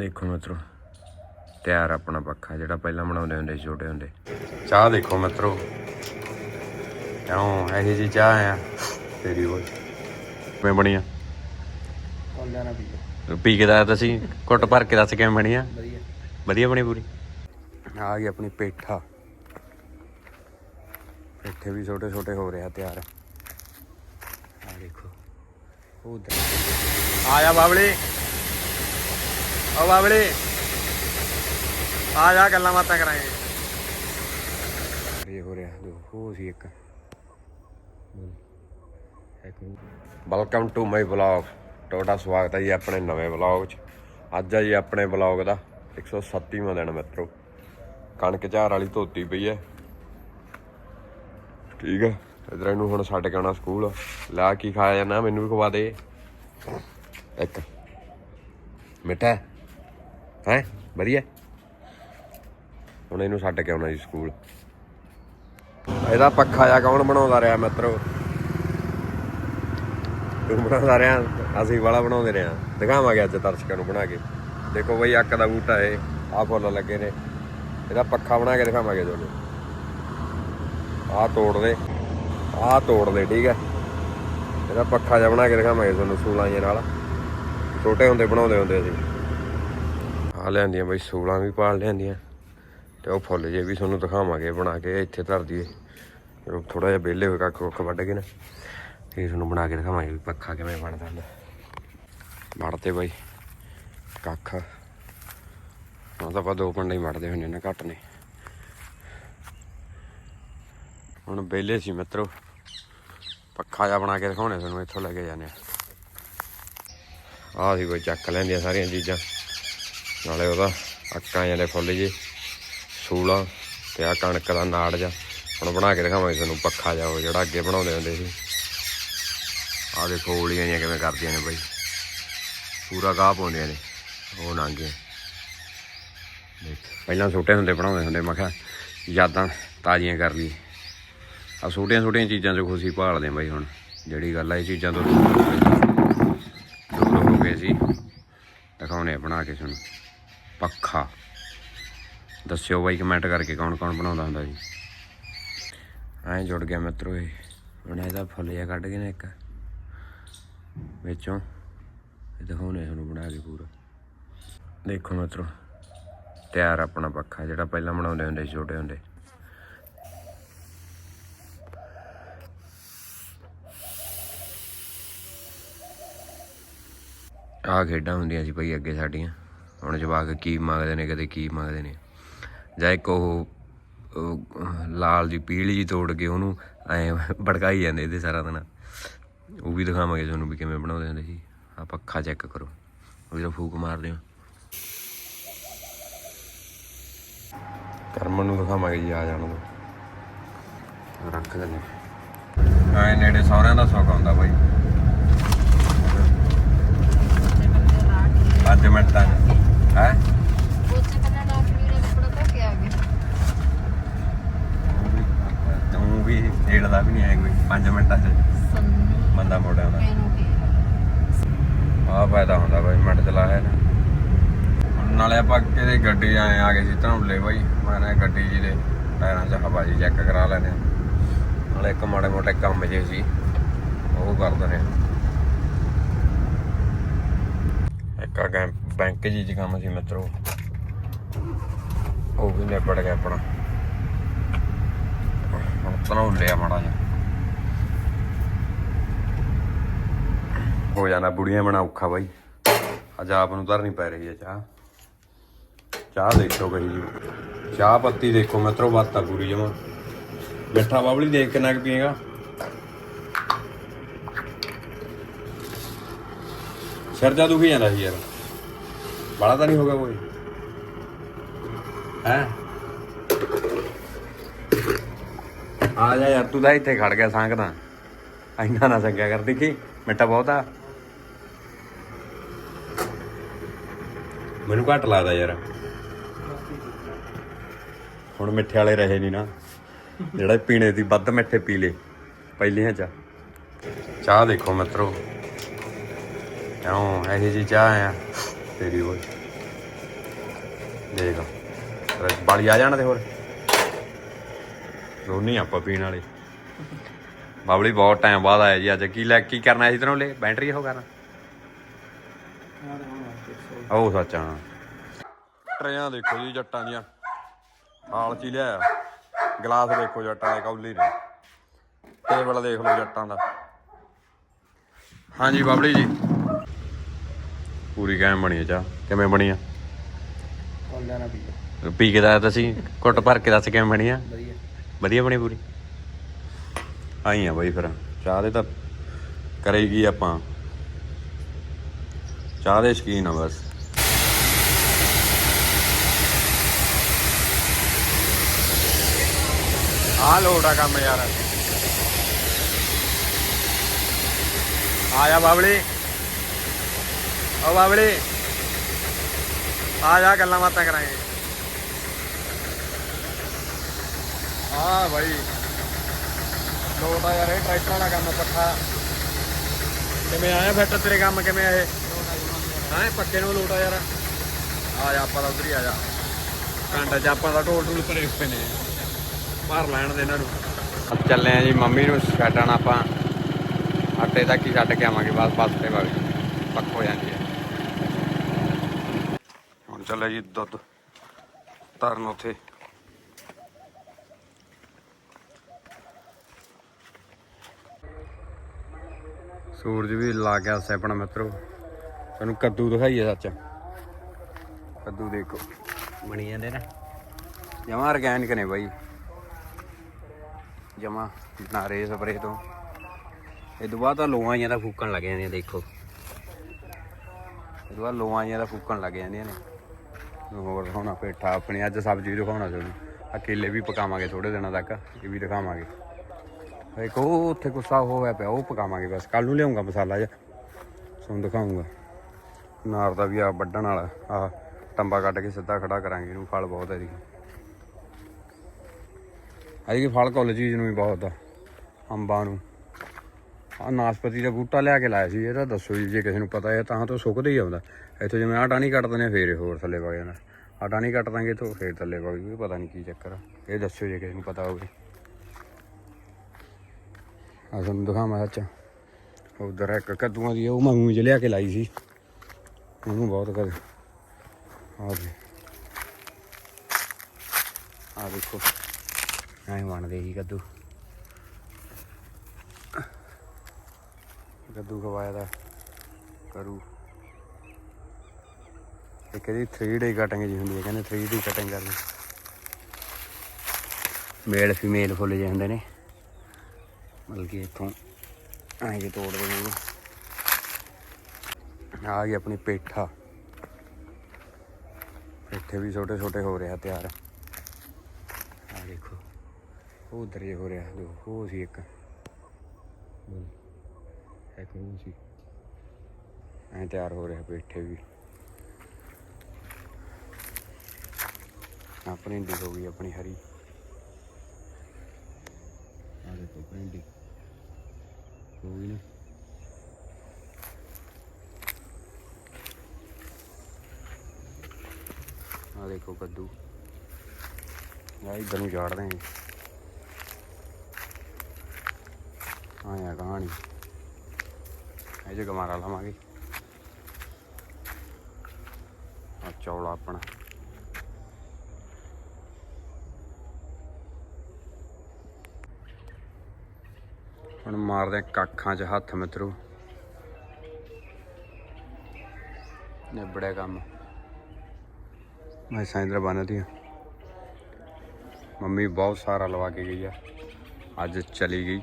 ਦੇਖੋ ਮਿੱਤਰੋ ਤਿਆਰ ਆਪਣਾ ਪੱਖਾ ਜਿਹੜਾ ਪਹਿਲਾਂ ਬਣਾਉਂਦੇ ਹੁੰਦੇ ਸੀ ਛੋਟੇ ਹੁੰਦੇ। ਚਾਹ ਦੇਖੋ ਮਿੱਤਰੋ। ਕਿਉਂ ਇਹੀ ਜੀ ਚਾਹ ਆ ਤੇਰੀ ਉਹ ਕਿਵੇਂ ਬਣੀਆਂ ਕੌਲਿਆਂ ਨਾਲ ਪੀਓ। ਪੀ ਕੇ ਦਾ ਤੁਸੀਂ ਘੁੱਟ ਭਰ ਕੇ ਦੱਸ ਕਿਵੇਂ ਬਣੀਆਂ ਵਧੀਆ। ਵਧੀਆ ਬਣੀ ਪੂਰੀ? ਆ ਗਈ ਆਪਣੀ ਪੇਠਾ। ਪੇਠੇ ਵੀ ਛੋਟੇ ਛੋਟੇ ਹੋ ਰਿਹਾ ਤਿਆਰ। ਆ ਦੇਖੋ। ਉਧਰ। ਆ ਜਾ ਬਾਬਲੇ। ਓ ਬਾਬਲੇ ਆ ਜਾ, ਗੱਲਾਂ ਬਾਤਾਂ ਕਰਾਂਗੇ। ਇਹ ਹੋ ਰਿਹਾ ਦੋ ਹੋ ਸੀ ਇੱਕ। ਵੈਲਕਮ ਟੂ ਮਾਈ ਵਲੌਗ ਤੁਹਾਡਾ ਸਵਾਗਤ ਹੈ ਜੀ ਆਪਣੇ ਨਵੇਂ ਵਲੌਗ 'ਚ। ਅੱਜ ਹੈ ਜੀ ਆਪਣੇ ਵਲੌਗ ਦਾ 137ਵਾਂ ਦਿਨ ਮਿੱਤਰੋ। ਕਣਕ ਝਾਰ ਵਾਲੀ ਧੋਤੀ ਪਈ ਹੈ। ਠੀਕ ਹੈ। ਇਧਰ ਇਹਨੂੰ ਹੁਣ ਛੱਡ ਕੇ ਆਉਣਾ ਸਕੂਲ। ਲਾ ਕੀ ਖਾਇਆ ਜਾਣਾ ਮੈਨੂੰ ਵੀ ਖਵਾ ਦੇ। ਇੱਕ। ਮਿੱਠਾ ਹੈ? ਵਧੀਆ। ਹੁਣ ਇਹਨੂੰ ਛੱਡ ਕੇ ਆਉਣਾ ਜੀ ਸਕੂਲ। ਇਹਦਾ ਪੱਖਾ ਜਾਂ ਕੌਣ ਬਣਾਉਂਦਾ ਰਿਹਾ ਮਿੱਤਰੋ? ਤੂੰ ਬਣਾਉਂਦਾ ਰਿਹਾ, ਅਸੀਂ ਵਾਲਾ ਬਣਾਉਂਦੇ ਰਿਹਾ ਦਿਖਾਵਾਂਗੇ ਅੱਜ ਦਰਸ਼ਕਾਂ ਨੂੰ ਬਣਾ ਕੇ। ਦੇਖੋ ਬਈ, ਅੱਕ ਦਾ ਬੂਟਾ ਏ ਆਹ ਫੁੱਲ ਲੱਗੇ ਨੇ। ਇਹਦਾ ਪੱਖਾ ਬਣਾ ਕੇ ਦਿਖਾਵਾਂਗੇ ਤੁਹਾਨੂੰ। ਆਹ ਤੋੜ ਦੇ ਆਹ ਤੋੜ ਦੇ ਠੀਕ ਹੈ। ਇਹਦਾ ਪੱਖਾ ਜਿਹਾ ਬਣਾ ਕੇ ਦਿਖਾਵਾਂਗੇ ਤੁਹਾਨੂੰ ਸੂਲਾਂ ਜੇ ਨਾਲ। ਛੋਟੇ ਹੁੰਦੇ, ਬਣਾਉਂਦੇ ਹੁੰਦੇ ਸੀ ਆ ਲਿਆਂਦੀਆਂ, ਬਈ ਸੂਲਾਂ ਵੀ ਪਾਲ ਲਿਆਂਦੀਆਂ। ਤੇ ਉਹ ਫੁੱਲ ਜੇ ਵੀ ਤੁਹਾਨੂੰ ਦਿਖਾਵਾਂਗੇ, ਬਣਾ ਕੇ ਇੱਥੇ ਧਰ ਦਈਏ। ਜਦੋਂ ਥੋੜਾ ਜਿਹਾ ਵਿਹਲੇ ਹੋਏ ਕੱਖ ਕੁੱਖ ਵੱਢ ਕੇ ਨਾ, ਫਿਰ ਤੁਹਾਨੂੰ ਬਣਾ ਕੇ ਦਿਖਾਵਾਂਗੇ ਵੀ ਪੱਖਾ ਕਿਵੇਂ ਬਣਦਾ ਹੁੰਦਾ। ਵੜਦੇ ਬਾਈ, ਕੱਖ। ਹੁਣ ਤਾਂ ਆਪਾਂ ਦੋ ਪੰਡੇ ਹੀ ਵੜਦੇ ਹੁੰਦੇ ਨੇ, ਘੱਟ ਨੇ। ਹੁਣ ਵਿਹਲੇ ਸੀ ਮਿੱਤਰੋ, ਪੱਖਾ ਜਿਹਾ ਬਣਾ ਕੇ ਦਿਖਾਉਣੇ ਤੁਹਾਨੂੰ, ਇੱਥੋਂ ਲੈ ਕੇ ਜਾਂਦੇ ਆ। ਆਹ ਸੀ ਕੋਈ ਚੱਕ ਲੈਂਦੀਆਂ ਸਾਰੀਆਂ ਚੀਜ਼ਾਂ। ਨਾਲੇ ਉਹਦਾ ਅੱਕਾਂ ਜਿਹੜੇ ਫੁੱਲ ਜੇ ਸੂਲਾ ਤੇ ਆ ਕਣਕ ਦਾ ਨਾੜ ਜਾ ਹੁਣ ਬਣਾ ਕੇ ਦਿਖਾਵਾਂਗੇ ਤੁਹਾਨੂੰ ਪੱਖਾ ਜਾ ਉਹ ਜਿਹੜਾ ਅੱਗੇ ਬਣਾਉਂਦੇ ਹੁੰਦੇ ਸੀ। ਆ ਦੇਖੋ ਓਲੀਆਂ ਜਿਹੀਆਂ ਕਿਵੇਂ ਕਰਦੀਆਂ ਨੇ ਬਾਈ। ਪੂਰਾ ਗਾਹ ਪਾਉਂਦੀਆਂ ਨੇ, ਉਹ ਨਾਂਗੇ ਦੇਖ, ਪਹਿਲਾਂ ਛੋਟੇ ਹੁੰਦੇ ਬਣਾਉਂਦੇ ਹੁੰਦੇ, ਮੈਂ ਕਿਹਾ ਯਾਦਾਂ ਤਾਜ਼ੀਆਂ ਕਰ ਲਈ ਆ ਛੋਟੀਆਂ ਛੋਟੀਆਂ ਚੀਜ਼ਾਂ 'ਚ ਖੁਸ਼ੀ ਭਾਲਦੇ ਆ ਬਾਈ ਹੁਣ, ਜਿਹੜੀ ਗੱਲ ਆ ਇਹ ਚੀਜ਼ਾਂ ਤੋਂ ਦੂਰ ਹੋ ਗਏ ਸੀ ਦਿਖਾਉਣੇ ਬਣਾ ਕੇ ਤੁਹਾਨੂੰ। ਪੱਖਾ। ਦੱਸਿਓ ਬਾਈ ਕਮੈਂਟ ਕਰਕੇ ਕੌਣ ਕੌਣ ਬਣਾਉਂਦਾ ਹੁੰਦਾ ਜੀ। ਐਂ ਜੁੜ ਗਿਆ ਮਿੱਤਰੋ ਇਹ। ਹੁਣ ਇਹਦਾ ਫੁੱਲ ਜਿਹਾ ਕੱਢ ਕੇ ਨਾ ਇੱਕ। ਵਿੱਚੋਂ। ਇਹ ਦਿਖਾਉਣੇ ਤੁਹਾਨੂੰ ਬਣਾ ਕੇ ਪੂਰਾ। ਦੇਖੋ ਮਿੱਤਰੋ। ਤਿਆਰ ਆਪਣਾ ਪੱਖਾ ਜਿਹੜਾ ਪਹਿਲਾਂ ਬਣਾਉਂਦੇ ਹੁੰਦੇ ਸੀ ਛੋਟੇ ਹੁੰਦੇ। ਆਹ ਖੇਡਾਂ ਹੁੰਦੀਆਂ ਸੀ ਭਾਈ ਅੱਗੇ ਸਾਡੀਆਂ। ਹੁਣ ਜਵਾਕ ਕੀ ਮੰਗਦੇ ਨੇ ਕਦੇ ਕੀ ਮੰਗਦੇ ਨੇ। ਜਾਂ ਇੱਕ ਉਹ ਲਾਲ ਦੀ ਪੀਲੀ ਜੀ ਤੋੜ ਕੇ ਉਹਨੂੰ ਐ ਭੜਕਾਈ ਜਾਂਦੇ ਇਹਦੇ ਸਾਰਾ ਦਿਨ। ਉਹ ਵੀ ਦਿਖਾਵਾਂਗੇ ਤੁਹਾਨੂੰ ਵੀ ਕਿਵੇਂ ਬਣਾਉਂਦੇ ਹੁੰਦੇ ਸੀ। ਆ ਪੱਖਾ ਚੈੱਕ ਕਰੋ। ਉਹ ਜਿਹੜਾ ਫੂਕ ਮਾਰਦੇ ਆ। ਕਰਮਨ ਨੂੰ ਦਿਖਾਵਾਂਗੇ ਜੀ ਆ ਜਾਣ ਦੋ ਰੱਖ ਦਿੰਦੇ ਐ ਨੇੜੇ ਸਹੁਰਿਆਂ ਦਾ ਸੁੱਖ ਆਉਂਦਾ ਬਾਈ। ਪੰਜ ਮਿੰਟਾਂ ਹੈ? ਤੂੰ ਵੀ ਡੇਢਦਾ ਵੀ ਨਹੀਂ ਆਇਆ ਕੋਈ 5 ਮਿੰਟਾਂ ਚ। ਬੰਦਾ ਮੋੜਿਆ ਹੁੰਦਾ ਆਹ ਫਾਇਦਾ ਹੁੰਦਾ ਬਾਈ ਮਿੰਟ ਚਲਾਇਆ ਨਾ ਹੁਣ ਨਾਲੇ ਆਪਾਂ ਕਿਤੇ ਗੱਡੀ ਆਏ ਆ ਗਏ ਸੀ ਧਨੌਲੇ ਬਾਈ ਮੈਂ ਨਾ ਗੱਡੀ ਜੀ ਦੇ ਟਾਇਰਾਂ 'ਚ ਹਵਾ ਜੀ ਚੈੱਕ ਕਰਾ ਲੈਣੇ ਆ। ਨਾਲੇ ਇੱਕ ਮਾੜੇ ਮੋਟੇ ਕੰਮ ਜੇ ਸੀ ਉਹ ਕਰ ਦਨੇ ਇੱਕ ਆ ਗੈਂ- ਬੈਂਕ ਜੀ ਚ ਕੰਮ ਸੀ ਮਿੱਤਰੋ। ਉਹ ਵੀ ਨਿਬੜ ਗਿਆ ਆਪਣਾ। ਹੁਣ ਧਨੌਲੇ ਆ ਮਾੜਾ ਜਿਹਾ। ਹੋ ਜਾਣਾ ਬੁੜੀਆਂ ਬਣਾ ਔਖਾ ਬਾਈ। ਅੱਜ ਆਪ ਨੂੰ ਧਰਨੀ ਪੈ ਰਹੀ ਹੈ ਚਾਹ। ਚਾਹ ਦੇਖੋ ਬਈ ਜੀ। ਚਾਹ ਪੱਤੀ ਦੇਖੋ ਮਿੱਤਰੋ ਬਾਤਾਂ ਪੂਰੀ ਜਮਾ। ਮਿੱਠਾ ਬਾਬਲੀ ਦੇਖ ਕਿੰਨਾ ਕੁ ਪੀਏਗਾ। ਸਿਰ ਜਾ ਦੁਖੀ ਜਾਂਦਾ ਸੀ ਯਾਰ। ਬੜਾ ਤਾਂ ਨਹੀਂ ਹੋ ਕੋਈ। ਹੈ? ਆ ਜਾ ਯਾਰ, ਤੂੰ ਤਾਂ ਇੱਥੇ ਖੜ ਗਿਆ ਸੰਗਦਾ ਇੰਨਾ ਨਾ ਸੰਗਿਆ ਕਰ, ਦੇਖੀ? ਮਿੱਠਾ ਬਹੁਤ ਆ। ਮੈਨੂੰ ਘੱਟ ਲੱਗਦਾ ਯਾਰ। ਹੁਣ ਮਿੱਠੇ ਵਾਲੇ ਰਹੇ ਨਹੀਂ ਨਾ। ਜਿਹੜਾ ਪੀਣੇ ਦੀ ਵੱਧ ਮਿੱਠੇ ਪੀ ਲੇ, ਪਹਿਲੀਆਂ ਚ। ਚਾਹ ਦੇਖੋ ਮਿੱਤਰੋ। ਕਿਉਂ? ਇਹੋ ਜੀ ਚਾਹ ਆ। ਤੇਰੀ ਉਹ ਦੇਖ। ਰਸ ਬਾਲੀ ਆ ਜਾਣ ਤੇ ਹੋਰ। ਦੋਨੀ ਆਪਾਂ ਪੀਣ ਵਾਲੇ। ਬਾਬਲੀ ਬਹੁਤ ਟਾਈਮ ਬਾਅਦ ਆਇਆ ਜੀ ਅੱਜ। ਕੀ ਲੈ ਕੀ ਕਰਨਾ ਸੀ ਤੈਨੂੰ ਲੈ? ਬੈਟਰੀ ਹੋ ਕਰਨਾ। ਯਾਰ ਹਾਂ ਟਰੇਆਂ ਦੇਖੋ ਜੀ ਜੱਟਾਂ ਦੀਆਂ। ਹਾਲ ਚ ਹੀ ਗਲਾਸ ਦੇਖੋ ਜੱਟਾਂ ਦੇ, ਕੌਲੀ ਨੇ ਟੇਬਲ ਦੇਖ ਲਓ ਜੱਟਾਂ ਦਾ। ਹਾਂਜੀ ਬਾਬਲੀ ਜੀ। ਪੂਰੀ ਕਿਵੇਂ ਬਣੀ ਆ ਚਾਹ। ਕਿਵੇਂ ਬਣੀ ਆ? ਪੀ ਕੇ ਦਾ ਤੁਸੀਂ ਘੁੱਟ ਭਰ ਕੇ ਦੱਸ ਕਿਵੇਂ ਬਣੀ ਆ? ਵਧੀਆ। ਵਧੀਆ ਬਣੀ ਪੂਰੀ? ਆਈ ਆ ਬਾਈ ਫਿਰ। ਚਾਹ ਦੇ ਤਾਂ ਕਰੇਗੀ ਆਪਾਂ। ਚਾਹ ਦੇ ਸ਼ਕੀਨ ਆ ਬਸ। ਆ ਲੋੜਾ ਕੰਮ ਯਾਰ। ਆ ਜਾ ਬਾਬਲੀ। ਓ ਬਾਬੜੇ ਆ ਜਾ, ਗੱਲਾਂ ਬਾਤਾਂ ਕਰਾਂਗੇ। ਹਾਂ ਭਾਈ ਆ ਯਾਰ, ਇਹ ਟਰੈਕਟਰਾਂ ਦਾ ਕੰਮ ਪੱਠਾ। ਕਿਵੇਂ ਆਇਆ ਫਿਰ ਤੇਰੇ ਕੰਮ, ਕਿਵੇਂ ਆਏ? ਹਾਂ, ਪੱਕੇ ਨੂੰ ਲੋਟਾ ਯਾਰ। ਆ ਜਾ, ਆਪਾਂ ਤਾਂ ਉਧਰ ਹੀ ਆ ਜਾ। ਕੰਡਾ ਚ ਆਪਾਂ ਦਾ ਢੋਲ ਢੋਲ ਭਰੇ ਪਏ ਨੇ। ਭਰ ਲੈਣ ਦੇ ਇਹਨਾਂ ਨੂੰ। ਚੱਲੇ ਆ ਜੀ, ਮੰਮੀ ਨੂੰ ਛੱਡਣ ਆਪਾਂ। ਆਟੇ ਤੱਕ ਹੀ ਛੱਡ ਕੇ ਆਵਾਂਗੇ, ਬਸ, ਬੱਸ, ਤੇ ਵਗ ਪੱਕ ਹੋ ਜਾਂਦੀ ਹੈ। ਹੁਣ ਜੀ ਦੁੱਧ ਧਰਨ ਉੱਥੇ। ਸੂਰਜ ਵੀ ਲੱਗ ਗਿਆ ਸੈਪਣਾ ਮਿੱਤਰੋ। ਤੁਹਾਨੂੰ ਕੱਦੂ ਦਿਖਾਈਏ ਸੱਚ। ਕੱਦੂ ਦੇਖੋ। ਬਣੀ ਜਾਂਦੇ ਨਾ। ਜਮਾ ਆਰਗੈਨਿਕ ਨੇ ਬਾਈ। ਜਮਾ ਨਾਰੇ ਸਪਰੇ ਤੋਂ। ਇਹ ਤੋਂ ਬਾਅਦ ਤਾਂ ਲੋਆਂ ਜਿਹਾ ਦਾ ਫੂਕਣ ਲੱਗ ਜਾਂਦੀਆਂ, ਦੇਖੋ। ਇਹ ਤੋਂ ਬਾਅਦ ਲੋਆਂ ਜਿਹਾ ਦਾ ਫੂਕਣ ਲੱਗ ਜਾਂਦੀਆਂ ਨੇ। ਹੋਰ ਦਿਖਾਉਣਾ ਪੇਠਾ, ਆਪਣੀ ਅੱਜ ਸਬਜ਼ੀ ਦਿਖਾਉਣਾ ਤੁਹਾਨੂੰ ਆ ਕੇਲੇ ਵੀ ਪਕਾਵਾਂਗੇ ਥੋੜੇ ਦਿਨਾਂ ਤੱਕ, ਇਹ ਵੀ ਦਿਖਾਵਾਂਗੇ ਇੱਕ ਉਹ ਉੱਥੇ ਗੁੱਸਾ ਹੋਇਆ ਪਿਆ, ਉਹ ਪਕਾਵਾਂਗੇ ਬਸ। ਕੱਲ ਨੂੰ ਲਿਆਉਂਗਾ ਮਸਾਲਾ ਜਿਹਾ। ਤੁਹਾਨੂੰ ਦਿਖਾਉਂਗਾ। ਨਾਰ ਦਾ ਵੀ ਆ ਵੱਢਣ ਵਾਲਾ ਆ ਟੰਬਾ ਕੱਢ ਕੇ ਸਿੱਧਾ ਖੜਾ ਕਰਾਂਗੇ, ਇਹਨੂੰ ਫਲ ਬਹੁਤ ਹੈ ਇਹਦੀ। ਅਜੇ ਫਲ ਕੁੱਲ ਚੀਜ਼ ਨੂੰ ਵੀ ਬਹੁਤ ਆ, ਅੰਬਾਂ ਨੂੰ। ਆ ਨਾਸਪਤੀ ਦਾ ਬੂਟਾ ਲਿਆ ਕੇ ਲਾਇਆ ਸੀ ਇਹਦਾ ਦੱਸੋ ਜੀ, ਜੇ ਕਿਸੇ ਨੂੰ ਪਤਾ ਹੈ ਤਾਂ ਤਾਂ ਸੁੱਕਦਾ ਹੀ ਆਉਂਦਾ। ਇੱਥੋਂ ਜਿਵੇਂ ਆਹ ਟਾਣੀ ਕੱਟ ਦਿੰਦੇ ਆ, ਫੇਰ ਇਹ ਹੋਰ ਥੱਲੇ ਵਗ ਜਾਣਾ ਆਹ ਟਾਣੀ ਕੱਟ ਦਾਂਗੇ ਇੱਥੋਂ ਫੇਰ ਥੱਲੇ ਵਗ ਜੂ ਪਤਾ ਨਹੀਂ ਕੀ ਚੱਕਰ ਆ। ਇਹ ਦੱਸਿਓ ਜੇ ਕਿਸੇ ਨੂੰ ਪਤਾ ਹੋਵੇ। ਆ ਤੁਹਾਨੂੰ ਦਿਖਾਵਾਂ ਸੱਚ। ਉਧਰ ਇੱਕ ਕੱਦੂਆਂ ਦੀ ਉਹ ਮੰਗੂ ਚ ਲਿਆ ਕੇ ਲਾਈ ਸੀ। ਉਹਨੂੰ ਬਹੁਤ ਕਰ। ਆ ਦੇ ਆ ਦੇਖੋ। ਐਂ ਬਣਦੇ ਸੀ ਕੱਦੂ। ਕੱਦੂ ਖਵਾਇਆ ਦਾ ਕਰੂ। ਇੱਕ ਇਹਦੀ 3D ਕਟਿੰਗ ਜੀ ਹੁੰਦੀ ਹੈ, ਕਹਿੰਦੇ 3D ਕਟਿੰਗ ਕਰਨੀ ਮੇਲ ਫੀਮੇਲ ਫੁੱਲ ਜਿਹੇ ਹੁੰਦੇ ਨੇ। ਮਤਲਬ ਕਿ ਇੱਥੋਂ ਐਂ ਜੇ ਤੋੜਦੇ ਨੇ। ਇਹਨੂੰ ਆ ਗਈ ਆਪਣੀ ਪੇਠਾ। ਪੇਠੇ ਵੀ ਛੋਟੇ ਛੋਟੇ ਹੋ ਰਿਹਾ ਤਿਆਰ। ਆ ਦੇਖੋ ਉਹ ਉਧਰ ਜੇ ਹੋ ਰਿਹਾ, ਦੋ, ਉਹ ਸੀ ਇੱਕ। ਇੱਕ ਉਹ ਸੀ। ਐਂ ਤਿਆਰ ਹੋ ਰਿਹਾ ਪੇਠੇ ਵੀ। ਆਪਣੀ ਡੀ ਹੋ ਗਈ, ਆਪਣੀ ਹਰੀ। ਆ ਦੇਖੋ ਭਿੰਡੀ। ਹੋ ਗਈ ਨਾ। ਆ ਦੇਖੋ ਕੱਦੂ। ਆ ਇਧਰ ਨੂੰ ਝਾੜਦੇ ਆਂ ਆਇਆ ਕਹਾਣੀ। ਇਹ ਜੇ ਗਮਾਰਾ ਲਾਵਾਂਗੇ। ਆ ਚੌਲਾ ਆਪਣਾ। ਹੁਣ ਮਾਰਦੇ ਆ ਕੱਖਾਂ 'ਚ ਹੱਥ ਮਿੱਤਰੋ। ਨਿਬੜਿਆ ਕੰਮ। ਮੈਂ ਸਾਇੰਦਰ ਬੰਨਦੀ ਮੰਮੀ ਬਹੁਤ ਸਾਰਾ ਲਵਾ ਕੇ ਗਈ ਆ। ਅੱਜ ਚਲੀ ਗਈ।